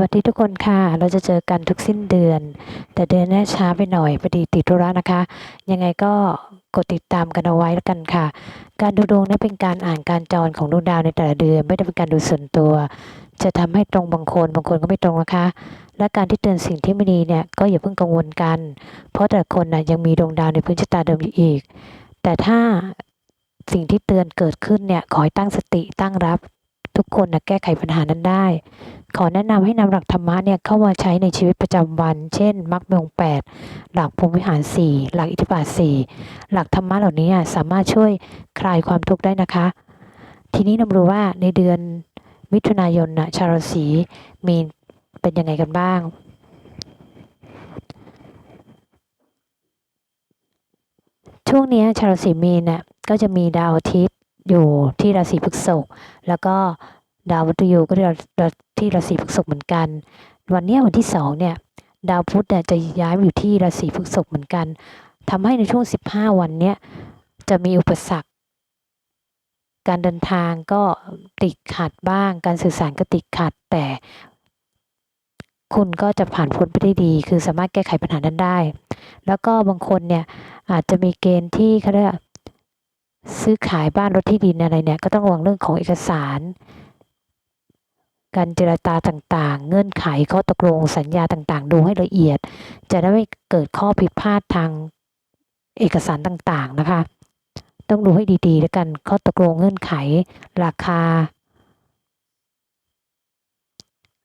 วัสดีทุกคนค่ะ เราจะเจอกันทุกสิ้นเดือน แต่เดือนนี้ช้าไปหน่อยพอดีติดธุระนะคะ ยังไงก็กดติดตามกันเอาไว้แล้วกันค่ะ การดูดวงนั้นเป็นการอ่านการจรของดวงดาวในแต่ละเดือน ไม่ได้เป็นการดูส่วนตัว จะทำให้ตรงบางคนบางคนก็ไม่ตรงนะคะ และการที่เตือนสิ่งที่ไม่ดีเนี่ยก็อย่าเพิ่งกังวลกัน เพราะแต่ละคนนะยังมีดวงดาวในพื้นชะตาเดิมอยู่อีก แต่ถ้าสิ่งที่เตือนเกิดขึ้นเนี่ยขอให้ตั้งสติตั้งรับ ทุกคนนะแก้ไขปัญหานั้นได้ ขอแนะนำให้นำหลักธรรมะเนี่ยเข้ามาใช้ในชีวิตประจำวัน เช่นมรรคมงค์แปดหลักภูมิวิหารสี่หลักอิทธิบาทสี่หลักธรรมะเหล่านี้สามารถช่วยคลายความทุกข์ได้นะคะ ทีนี้นำรู้ว่าในเดือนมิถุนายนนะชาวราศีมีนเป็นยังไงกันบ้างช่วงนี้ชาวราศีมีนน่ะก็จะมีดาวอาทิตย์ อยู่ที่ราศีพฤษภแล้วก็ดาวมฤตยูก็ที่ราที่ราศีพฤษภเหมือนกัน วันนี้วันที่สองเนี่ยดาวพุธเนี่ยจะย้ายมาอยู่ที่ราศีพฤษภเหมือนกันทำให้ในช่วง 15 วันเนี้ยจะมีอุปสรรค การเดินทางก็ติดขัดบ้าง การสื่อสารก็ติดขัดแต่ คุณก็จะผ่านพ้นไปได้ดี คือสามารถแก้ไขปัญหานั้นได้ แล้วก็บางคนเนี่ยอาจจะมีเกณฑ์ที่เขาเรียก ซื้อขายบ้านรถที่ดินอะไรเนี่ยก็ต้องระวังเรื่องของเอกสาร การเจรจาต่างๆ เงื่อนไขข้อตกลงสัญญาต่างๆ ดูให้ละเอียด จะได้ไม่เกิดข้อผิดพลาดทางเอกสารต่างๆนะคะ ต้องดูให้ดีๆ แล้วกันข้อตกลงเงื่อนไขราคา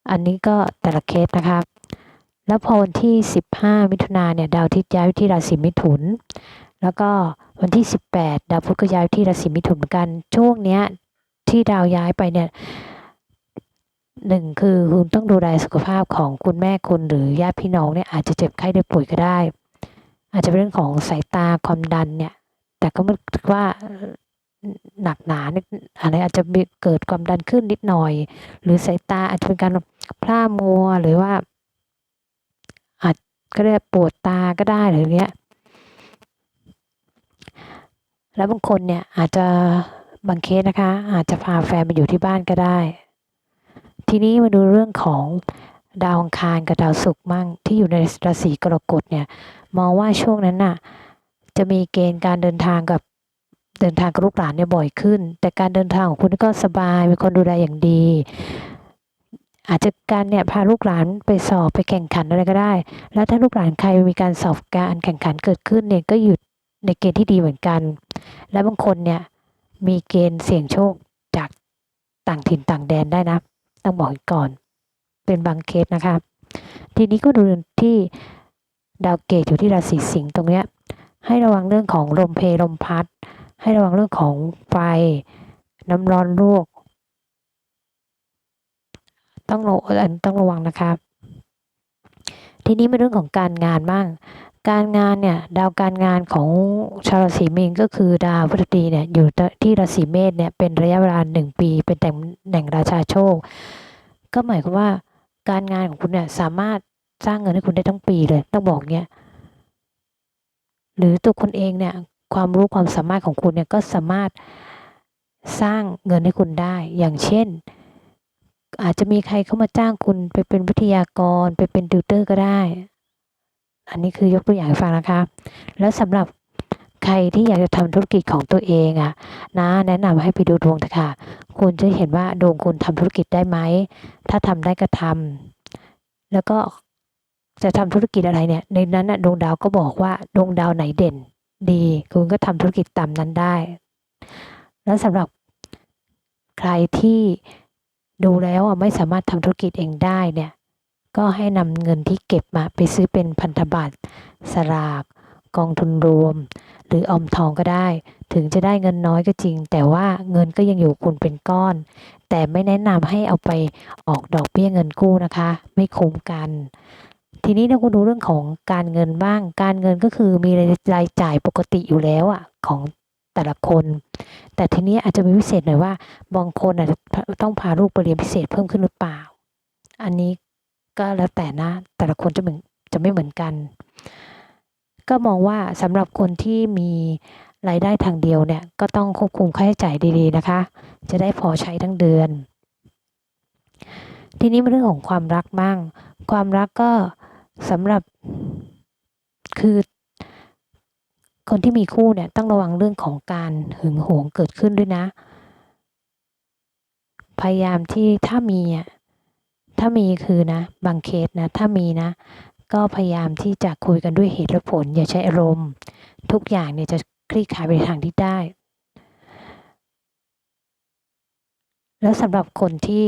อันนี้ก็แต่ละเคสนะคะแล้วพอวันที่ 15 มิถุนาเนี่ยดาวอาทิตย์ย้ายไปที่ราศีมิถุน แล้วก็วันที่ 18 ดาวพุธก็ย้ายที่ราศีมิถุนกัน ช่วงเนี้ยที่ดาวย้ายไปเนี่ยหนึ่งคือคุณต้องดูแลสุขภาพของคุณแม่คุณหรือญาติพี่น้องเนี่ยอาจจะเจ็บไข้ได้ป่วยก็ได้ อาจจะเป็นเรื่องของสายตาความดันเนี่ย แต่ก็ไม่ถือว่าหนักหนานิดอะไรอาจจะเกิดความดันขึ้นนิดหน่อย หรือสายตาอาจจะเป็นการพร่ามัวหรือว่า อาจก็เรียกปวดตาก็ได้หรือเนี้ย แล้วบางคนเนี่ยอาจจะบางเคสนะคะ อาจจะพาแฟนมาอยู่ที่บ้านก็ได้ ทีนี้มาดูเรื่องของดาวอังคารกับดาวศุกร์มั่งที่อยู่ในราศีกรกฎเนี่ยมองว่าช่วงนั้นน่ะจะมีเกณฑ์การเดินทางกับเดินทางกับลูกหลานเนี่ยบ่อยขึ้น แต่การเดินทางของคุณก็สบายมีคนดูแลอย่างดี อาจจะการเนี่ยพาลูกหลานไปสอบไปแข่งขันอะไรก็ได้ แล้วถ้าลูกหลานใครมีการสอบการแข่งขันเกิดขึ้นเนี่ยก็อยู่ในเกณฑ์ที่ดีเหมือนกัน และบางคนเนี่ยมีเกณฑ์เสี่ยงโชคจากต่างถิ่นต่างแดนได้นะ ต้องบอกก่อน เป็นบางเคสนะคะ ทีนี้ก็ดูที่ดาวเกตอยู่ที่ราศีสิงห์ตรงเนี้ยให้ระวังเรื่องของลมเพลลมพัด ให้ระวังเรื่องของไฟ น้ำร้อนลวกต้องระอันต้องระวังนะคะทีนี้มาเรื่องของการงานบ้าง การงานเนี่ยดาวการงานของชาวราศีมีนก็คือดาวพฤหัสดีเนี่ยอยู่ที่ราศีเมษเนี่ยเป็นระยะเวลาหนึ่งปี เป็นแต่งแหน่งราชาโชค ก็หมายความว่าการงานของคุณเนี่ยสามารถสร้างเงินให้คุณได้ทั้งปีเลยต้องบอกเนี้ยหรือตัวคุณเองเนี่ยความรู้ความสามารถของคุณเนี่ยก็สามารถสร้างเงินให้คุณได้ อย่างเช่น อาจจะมีใครเข้ามาจ้างคุณไปเป็นวิทยากร ไปเป็นติวเตอร์ก็ได้ อันนี้คือยกตัวอย่างให้ฟังนะคะ แล้วสำหรับใครที่อยากจะทำธุรกิจของตัวเองอะนะแนะนำให้ไปดูดวงเถอะค่ะ คุณจะเห็นว่าดวงคุณทำธุรกิจได้ไหม ถ้าทำได้ก็ทำแล้วก็จะทำธุรกิจอะไรเนี่ย ในนั้นน่ะดวงดาวก็บอกว่าดวงดาวไหนเด่น ดี คุณก็ทำธุรกิจตามนั้นได้ แล้วสำหรับใครที่ดูแล้วอะไม่สามารถทำธุรกิจเองได้เนี่ย ก็ให้นำเงินที่เก็บมาไปซื้อเป็นพันธบัตรสลากกองทุนรวม หรือออมทองก็ได้ ถึงจะได้เงินน้อยก็จริง แต่ว่าเงินก็ยังอยู่คุณเป็นก้อน แต่ไม่แนะนำให้เอาไปออกดอกเบี้ยเงินกู้นะคะ ไม่คุ้มกัน ทีนี้เราก็ดูเรื่องของการเงินบ้าง การเงินก็คือมีรายจ่ายปกติอยู่แล้วอะของแต่ละคน แต่ทีนี้อาจจะมีพิเศษหน่อยว่าบางคนอาจจะต้องพาลูกไปเรียนพิเศษเพิ่มขึ้นหรือเปล่า อันนี้ ก็แล้วแต่นะ แต่ละคนจะเหมือนจะไม่เหมือนกัน ก็มองว่าสำหรับคนที่มีรายได้ทางเดียวเนี่ยก็ต้องควบคุมค่าใช้จ่ายดีๆนะคะ จะได้พอใช้ทั้งเดือน ทีนี้เรื่องของความรักบ้าง ความรักก็สำหรับคือคนที่มีคู่เนี่ยต้องระวังเรื่องของการหึงหวงเกิดขึ้นด้วยนะ พยายามที่ถ้ามีอะ ถ้ามีคือนะ บางเคสนะ ถ้ามีนะ ก็พยายามที่จะคุยกันด้วยเหตุและผล อย่าใช้อารมณ์ ทุกอย่างเนี่ยจะคลี่คลายไปทางที่ได้ แล้วสำหรับคนที่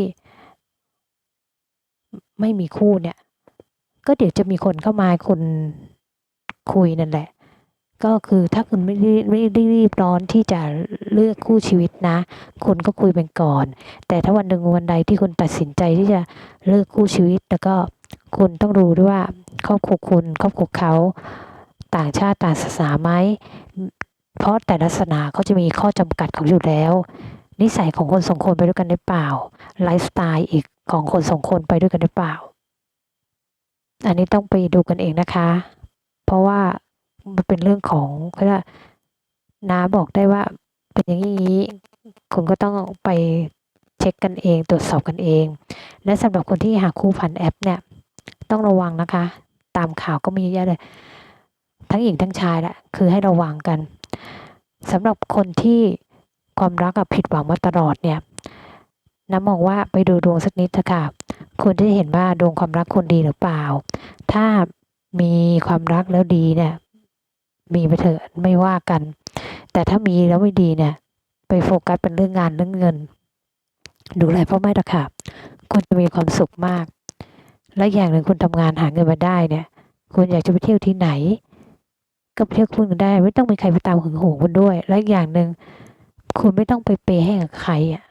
ไม่มีคู่เนี่ย ก็เดี๋ยวจะมีคนเข้ามาคุณคุยนั่นแหละ ก็คือถ้าคุณไม่ไม่รีบร้อนที่จะเลือกคู่ชีวิตนะ คุณก็คุยไปก่อน แต่ถ้าวันหนึ่งวันใดที่คุณตัดสินใจที่จะเลือกคู่ชีวิต แล้วก็คุณต้องรู้ด้วยว่าครอบครัวคุณครอบครัวเขาต่างชาติต่างศาสนาไหมเพราะแต่ละศาสนาเขาจะมีข้อจำกัดของอยู่แล้ว นิสัยของคนสองคนไปด้วยกันได้เปล่าไลฟ์สไตล์อีกของคนสองคนไปด้วยกันได้เปล่า อันนี้ต้องไปดูกันเองนะคะ เพราะว่า มันเป็นเรื่องของเขาเรียกว่าน้าบอกได้ว่าเป็นอย่างนี้คุณก็ต้องไปเช็คกันเอง ตรวจสอบกันเอง และสำหรับคนที่หาคู่ผ่านแอปเนี่ย ต้องระวังนะคะ ตามข่าวก็มีเยอะเลย ทั้งหญิงทั้งชายแหละคือให้ระวังกันสำหรับคนที่ความรักกับผิดหวังมาตลอดเนี่ยน้ำมองว่าไปดูดวงสักนิดเถอะค่ะคุณจะเห็นว่าดวงความรักคุณดีหรือเปล่า ถ้ามีความรักแล้วดีเนี่ย มีไปเถอะไม่ว่ากัน แต่ถ้ามีแล้วไม่ดีเนี่ย ไปโฟกัสเป็นเรื่องงานเรื่องเงิน ดูแลพ่อแม่ตะค่ะคุณจะมีความสุขมาก และอย่างหนึ่งคุณทำงานหาเงินมาได้เนี่ย คุณอยากจะไปเที่ยวที่ไหน ก็ไปเที่ยวคุณกันได้ ไม่ต้องมีใครไปตามหึงหวงคุณด้วย และอีกอย่างหนึ่งคุณไม่ต้องไปเปย์ให้กับใครอะ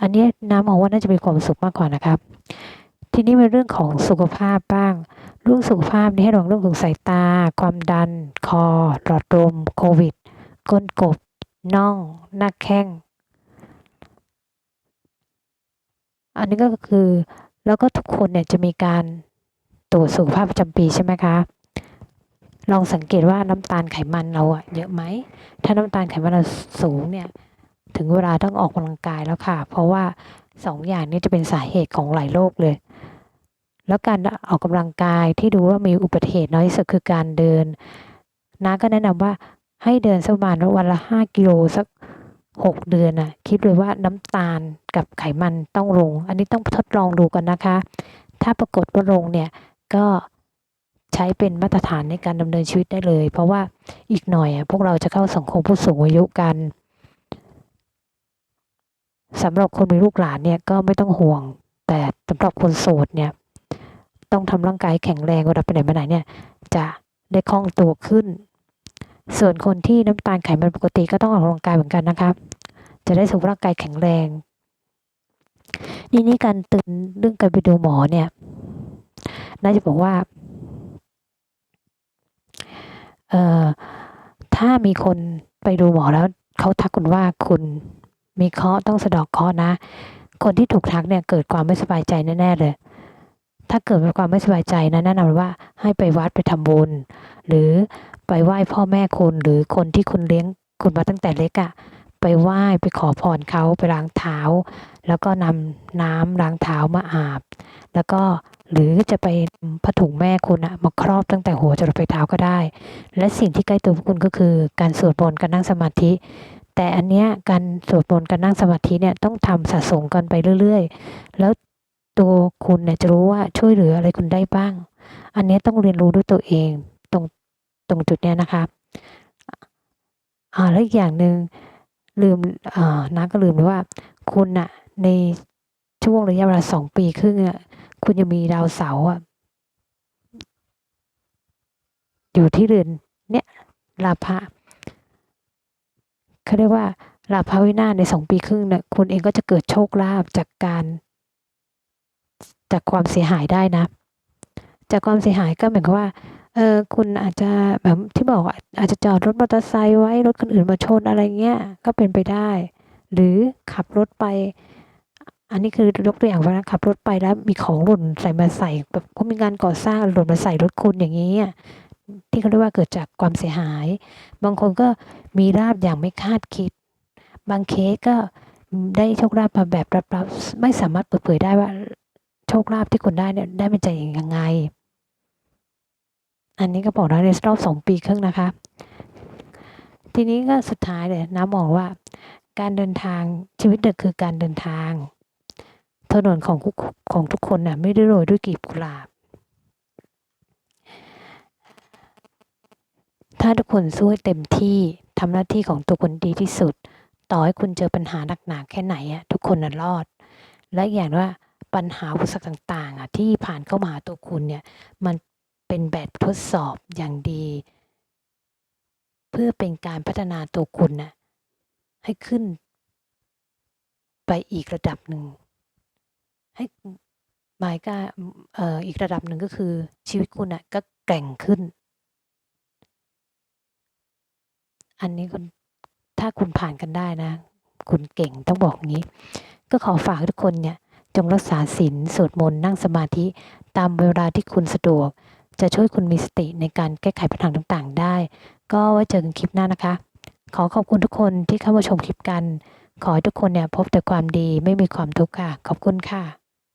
อันนี้น้ำมองว่าน่าจะมีความสุขมากกว่านะครับ ทีนี้เป็นเรื่องของสุขภาพบ้างเรื่องสุขภาพนี่ให้ระวังเรื่องของสายตา ความดัน คอ หลอดลม โควิด ก้นกบ น่อง หน้าแข้ง อันนี้ก็คือ แล้วก็ทุกคนเนี่ยจะมีการตรวจสุขภาพประจำปีใช่ไหมคะ ลองสังเกตว่าน้ำตาลไขมันเราอะเยอะไหม ถ้าน้ำตาลไขมันเราสูงเนี่ย ถึงเวลาต้องออกกำลังกายแล้วค่ะ เพราะว่า สองอย่างนี้จะเป็นสาเหตุของหลายโรคเลย แล้วการออกกำลังกายที่ดูว่ามีอุบัติเหตุน้อยที่สุดคือการเดินน้าก็แนะนำว่าให้เดินสักประมาณวันละห้ากิโลสักหกเดือนน่ะคิดเลยว่าน้ำตาลกับไขมันต้องลง อันนี้ต้องทดลองดูกันนะคะ ถ้าปรากฏว่าลงเนี่ยก็ใช้เป็นมาตรฐานในการดำเนินชีวิตได้เลย เพราะว่าอีกหน่อยพวกเราจะเข้าสังคมผู้สูงอายุกัน สำหรับคนมีลูกหลานเนี่ยก็ไม่ต้องห่วง แต่สำหรับคนโสดเนี่ยต้องทำร่างกายแข็งแรงเวลาไปไหนมาไหนเนี่ยจะได้คล่องตัวขึ้น ส่วนคนที่น้ำตาลไขมันปกติก็ต้องออกกำลังกายเหมือนกันนะครับจะได้สุขร่างกายแข็งแรงนี่นี่การตื่นเรื่องการไปดูหมอเนี่ย น่าจะบอกว่าเอ่อถ้ามีคนไปดูหมอแล้วเขาทักคุณว่าคุณ มีเคาะต้องสะดอกเคาะนะ คนที่ถูกทักเนี่ยเกิดความไม่สบายใจแน่ๆเลย ถ้าเกิดมีความไม่สบายใจนะแนะนำว่าให้ไปวัดไปทำบุญ หรือไปไหว้พ่อแม่คุณหรือคนที่คุณเลี้ยงคุณมาตั้งแต่เล็กอะ่ะไปไหว้ไปขอพรเขาไปล้างเท้า แล้วก็นำน้ำล้างเท้ามาอาบ แล้วก็หรือจะไปผ้าถุงแม่คุณอะมาครอบตั้งแต่หัวจนไปเท้าก็ได้ และสิ่งที่ใกล้ตัวคุณก็คือการสวดมนต์การนั่งสมาธิ แต่อันเนี้ยการสวดมนต์การนั่งสมาธิเนี่ยต้องทำสะสมกันไปเรื่อย ๆ แล้วตัวคุณเนี่ยจะรู้ว่าช่วยเหลืออะไรคุณได้บ้าง อันนี้ต้องเรียนรู้ด้วยตัวเองตรงตรงจุดเนี้ยนะคะอ่าแล้วอีกอย่างหนึ่งลืมอ่าน้าก็ลืมไปว่า คุณอะในช่วงระยะเวลาสองปีครึ่งอะคุณจะมีดาวเสาร์อะอยู่ที่เรือนเนี่ยลาภะ เขาเรียกว่าลาภวินาศในสองปีครึ่งเนี่ยคุณเองก็จะเกิดโชคลาภจากการจากความเสียหายได้นะ จากความเสียหายก็เหมือนกับว่าเออคุณอาจจะแบบที่บอกอาจจะจอดรถมอเตอร์ไซค์ไว้รถคนอื่นมาชนอะไรเงี้ยก็เป็นไปได้ หรือขับรถไป อันนี้คือยกตัวอย่างว่าขับรถไปแล้วมีของหล่นใส่มาใส่แบบเขามีงานก่อสร้างหล่นมาใส่รถคุณอย่างนี้ ที่เขาเรียกว่าเกิดจากความเสียหาย บางคนก็มีราบอย่างไม่คาดคิด บางเคสก็ได้โชคลาภมาแบบลับๆไม่สามารถเปิดเผยได้ว่าโชคลาภที่คุณได้เนี่ยได้มาจากยังไง อันนี้ก็บอกแล้วในรอบสองปีครึ่งนะคะ ทีนี้ก็สุดท้ายเลยน้ำมองว่า การเดินทางชีวิตเด็กคือการเดินทาง ถนนของทุกของทุกคนน่ะไม่ได้โรยด้วยกลีบกุหลาบ ถ้าทุกคนสู้เต็มที่ทำหน้าที่ของตัวคนดีที่สุด ต่อให้คุณเจอปัญหาหนักๆแค่ไหนอะทุกคนน่ะรอด และอย่างว่าปัญหาอุปสรรคต่างๆอะที่ผ่านเข้ามาหาตัวคุณเนี่ยมันเป็นแบบทดสอบอย่างดี เพื่อเป็นการพัฒนาตัวคุณน่ะให้ขึ้น ไปอีกระดับหนึ่ง ให้หมายก็เอ่ออีกระดับหนึ่งก็คือชีวิตคุณน่ะก็แกร่งขึ้น อันนี้คุณถ้าคุณผ่านกันได้นะ คุณเก่งต้องบอกงี้ ก็ขอฝากทุกคนเนี่ย จงรักษาศีลสวดมนต์นั่งสมาธิตามเวลาที่คุณสะดวก จะช่วยคุณมีสติในการแก้ไขปัญหาต่างๆ ได้ ก็ไว้เจอกันคลิปหน้านะคะ ขอขอบคุณทุกคนที่เข้ามาชมคลิปกัน ขอให้ทุกคนเนี่ยพบแต่ความดีไม่มีความทุกข์ค่ะ ขอบคุณค่ะ